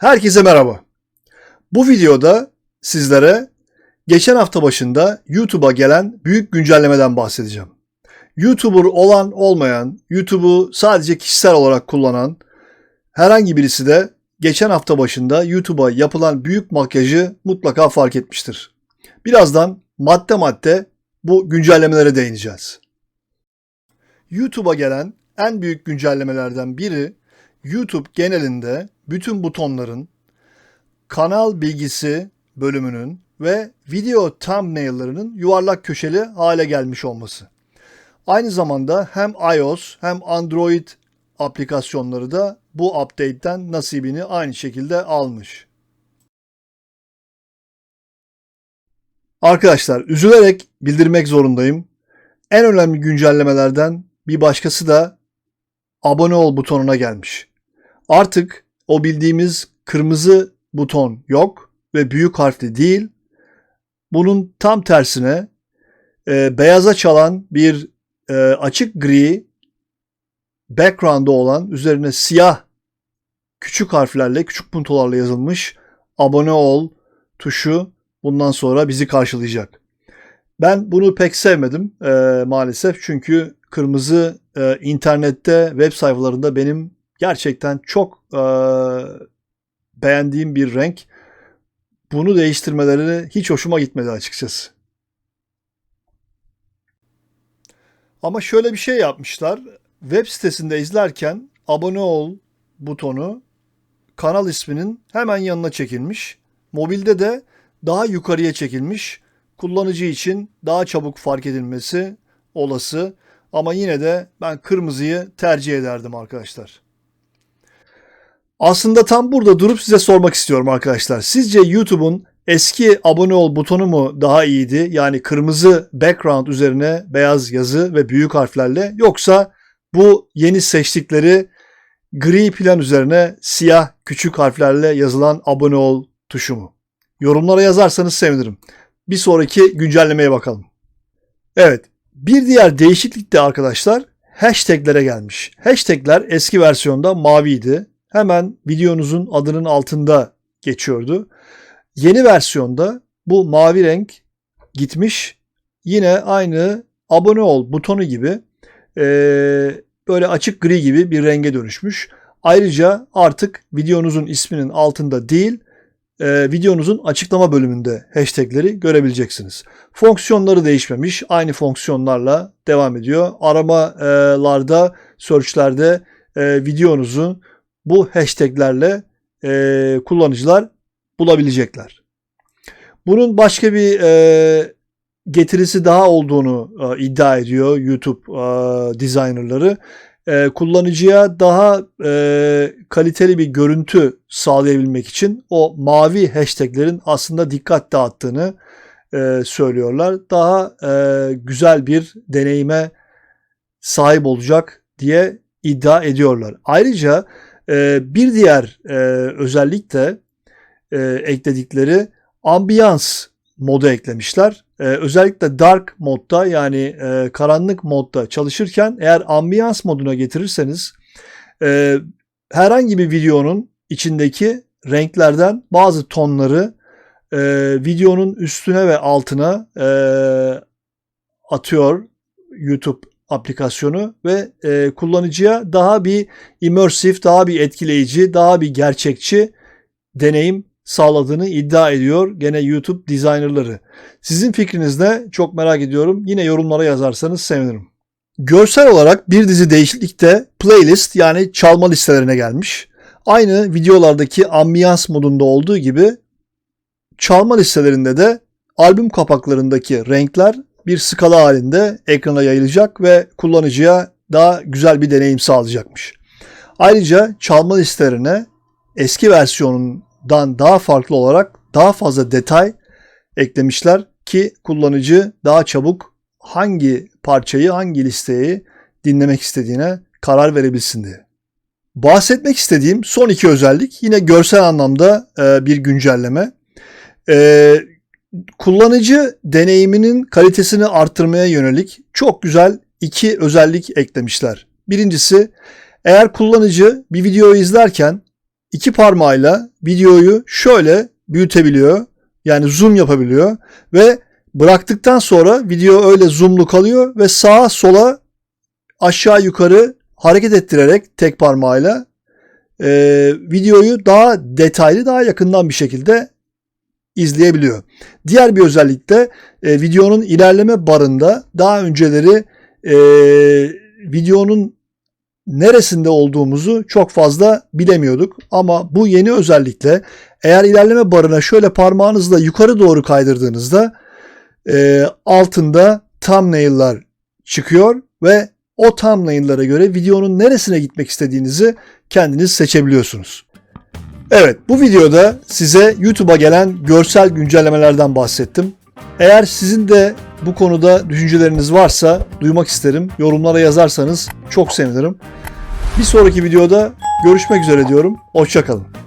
Herkese merhaba. Bu videoda sizlere geçen hafta başında YouTube'a gelen büyük güncellemeden bahsedeceğim. YouTuber olan olmayan, YouTube'u sadece kişisel olarak kullanan herhangi birisi de geçen hafta başında YouTube'a yapılan büyük makyajı mutlaka fark etmiştir. Birazdan madde madde bu güncellemelere değineceğiz. YouTube'a gelen en büyük güncellemelerden biri YouTube genelinde bütün butonların kanal bilgisi bölümünün ve video thumbnail'larının yuvarlak köşeli hale gelmiş olması. Aynı zamanda hem iOS hem Android aplikasyonları da bu update'ten nasibini aynı şekilde almış. Arkadaşlar üzülerek bildirmek zorundayım. En önemli güncellemelerden bir başkası da abone ol butonuna gelmiş. Artık o bildiğimiz kırmızı buton yok ve büyük harfli değil. Bunun tam tersine e, beyaza çalan bir e, açık gri background'da olan üzerine siyah küçük harflerle, küçük puntolarla yazılmış abone ol tuşu bundan sonra bizi karşılayacak. Ben bunu pek sevmedim e, maalesef çünkü kırmızı e, internette web sayfalarında benim gerçekten çok e, beğendiğim bir renk. Bunu değiştirmeleri hiç hoşuma gitmedi açıkçası. Ama şöyle bir şey yapmışlar. Web sitesinde izlerken abone ol butonu kanal isminin hemen yanına çekilmiş. Mobilde de daha yukarıya çekilmiş. Kullanıcı için daha çabuk fark edilmesi olası. Ama yine de ben kırmızıyı tercih ederdim arkadaşlar. Aslında tam burada durup size sormak istiyorum arkadaşlar. Sizce YouTube'un eski abone ol butonu mu daha iyiydi? Yani kırmızı background üzerine beyaz yazı ve büyük harflerle yoksa bu yeni seçtikleri gri plan üzerine siyah küçük harflerle yazılan abone ol tuşu mu? Yorumlara yazarsanız sevinirim. Bir sonraki güncellemeye bakalım. Evet, bir diğer değişiklik de arkadaşlar hashtaglere gelmiş. Hashtagler eski versiyonda maviydi. Hemen videonuzun adının altında geçiyordu. Yeni versiyonda bu mavi renk gitmiş. Yine aynı abone ol butonu gibi e, böyle açık gri gibi bir renge dönüşmüş. Ayrıca artık videonuzun isminin altında değil e, videonuzun açıklama bölümünde hashtagleri görebileceksiniz. Fonksiyonları değişmemiş. Aynı fonksiyonlarla devam ediyor. Aramalarda, searchlerde e, videonuzu bu hashtaglerle e, kullanıcılar bulabilecekler. Bunun başka bir e, getirisi daha olduğunu e, iddia ediyor YouTube e, designerları. E, kullanıcıya daha e, kaliteli bir görüntü sağlayabilmek için o mavi hashtaglerin aslında dikkat dağıttığını e, söylüyorlar. Daha e, güzel bir deneyime sahip olacak diye iddia ediyorlar. Ayrıca e, bir diğer e, özellik de e, ekledikleri ambiyans modu eklemişler. Ee, özellikle dark modda yani e, karanlık modda çalışırken eğer ambiyans moduna getirirseniz e, herhangi bir videonun içindeki renklerden bazı tonları e, videonun üstüne ve altına e, atıyor YouTube aplikasyonu ve e, kullanıcıya daha bir immersive, daha bir etkileyici, daha bir gerçekçi deneyim sağladığını iddia ediyor gene YouTube designerları. Sizin fikriniz ne? Çok merak ediyorum. Yine yorumlara yazarsanız sevinirim. Görsel olarak bir dizi değişiklik de playlist yani çalma listelerine gelmiş. Aynı videolardaki ambiyans modunda olduğu gibi çalma listelerinde de albüm kapaklarındaki renkler bir skala halinde ekrana yayılacak ve kullanıcıya daha güzel bir deneyim sağlayacakmış. Ayrıca çalma listelerine eski versiyonundan daha farklı olarak daha fazla detay eklemişler ki kullanıcı daha çabuk hangi parçayı, hangi listeyi dinlemek istediğine karar verebilsin diye. Bahsetmek istediğim son iki özellik yine görsel anlamda bir güncelleme. Kullanıcı deneyiminin kalitesini arttırmaya yönelik çok güzel iki özellik eklemişler. Birincisi eğer kullanıcı bir videoyu izlerken iki parmağıyla videoyu şöyle büyütebiliyor. Yani zoom yapabiliyor ve bıraktıktan sonra video öyle zoomlu kalıyor ve sağa sola aşağı yukarı hareket ettirerek tek parmağıyla e, videoyu daha detaylı, daha yakından bir şekilde izleyebiliyor. Diğer bir özellik de e, videonun ilerleme barında daha önceleri e, videonun neresinde olduğumuzu çok fazla bilemiyorduk. Ama bu yeni özellikle eğer ilerleme barına şöyle parmağınızla yukarı doğru kaydırdığınızda e, altında thumbnail'lar çıkıyor ve o thumbnail'lara göre videonun neresine gitmek istediğinizi kendiniz seçebiliyorsunuz. Evet bu videoda size YouTube'a gelen görsel güncellemelerden bahsettim. Eğer sizin de bu konuda düşünceleriniz varsa duymak isterim. Yorumlara yazarsanız çok sevinirim. Bir sonraki videoda görüşmek üzere diyorum. Hoşçakalın.